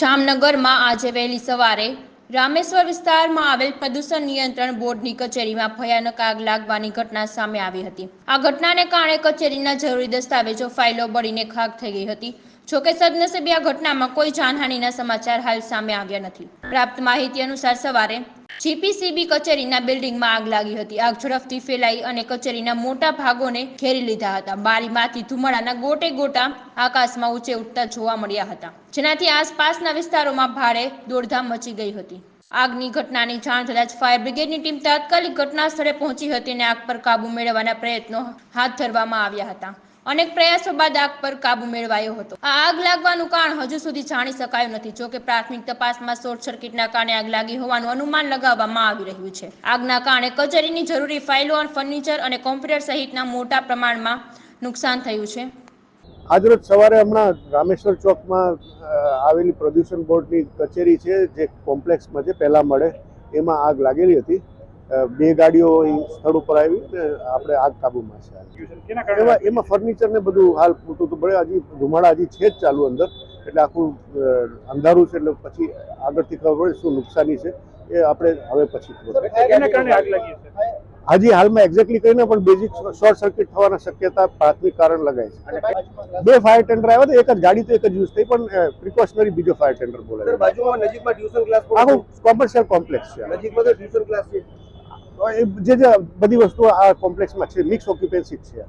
જામનગરમાં આજે વહેલી સવારે રામેશ્વર વિસ્તારમાં આવેલ પ્રદૂષણ નિયંત્રણ બોર્ડની કચેરીમાં ભયાનક આગ લાગવાની ઘટના સામે આવી હતી. આ ઘટનાને કારણે કચેરીના જરૂરી દસ્તાવેજો, ફાઇલો બળીને ખાક થઈ ગઈ હતી. જોકે સદનસીબે આ ઘટનામાં કોઈ જાનહાનિના સમાચાર હાલ સામે આવ્યા નથી. પ્રાપ્ત માહિતી અનુસાર સવારે જીપીસીબી કચેરીના બિલ્ડિંગમાં આગ લાગી હતી. આગ ઝડપથી ફેલાઈ અને કચેરીના મોટા ભાગોને ઘેરી લીધા હતા. બારીમાંથી ધુમાડાના ગોટે ગોટા આકાશમાં ઊંચે ઉઠતા જોવા મળ્યા હતા. જેનાથી આસપાસના વિસ્તારોમાં ભારે દોડધામ મચી ગઈ હતી. આગની ઘટનાની જાણ થતાં જ ફાયર બ્રિગેડની ટીમ તાત્કાલિક ઘટના સ્થળે પહોંચી હતી અને આગ પર કાબુ મેળવવાના પ્રયત્નો હાથ ધરવામાં આવ્યા હતા. અનેક પ્રયાસો બાદ આગ પર કાબુ મેળવાયો હતો. આ આગ લાગવાનું કારણ હજુ સુધી જાણી શકાયું નથી. જોકે પ્રાથમિક તપાસમાં શોર્ટ સર્કિટના કારણે આગ લાગી હોવાનું અનુમાન લગાવવામાં આવી રહ્યું છે. આગના કારણે કચેરીની જરૂરી ફાઇલો અને ફર્નિચર અને કોમ્પ્યુટર સહિતના મોટા પ્રમાણમાં નુકસાન થયું છે. આજરોજ સવારે હમણાં રામેશ્વર ચોકમાં આવેલી પ્રદૂષણ બોર્ડની કચેરી છે, જે કોમ્પ્લેક્સમાં છે, પહેલા મળે, એમાં આગ લાગેલી હતી. બે ગાડીઓ અહીં સ્થળ ઉપર આવી ને આપણે આગ કાબૂમાં છે. એમાં એમાં ફર્નિચર ને બધું હાલ પૂરતું તો ભલે હજી ધુમાડા હજી છે જ ચાલુ અંદર. એટલે આખું અંધારું છે એટલે પછી આગળથી ખબર પડે શું નુકસાની છે. એ આપણે હવે પછી ખબર પડે. કેના કારણે આગ લાગી હશે હજી હાલમાં એક્ઝેક્ટલી કહીને પણ બેઝિક શોર્ટ સર્કિટ થવાના શક્યતા પ્રાથમિક કારણ લગાય છે. બે ફાયર ટેન્ડર આવ્યા હતા. એક જ ગાડી તો એક જ યુઝ થઈ પણ પ્રિકોશનરી બીજો ફાયર ટેન્ડર સર બોલાવ્યો બાજુમાં નજીકમાં ટ્યુશન ક્લાસ આખું કોમર્શિયલ કોમ્પ્લેક્સ છે. નજીકમાં તો ટ્યુશન ક્લાસ છે. એ જે જે બધી વસ્તુઓ આ કોમ્પ્લેક્સમાં છે મિક્સ ઓક્યુપેન્સી છે.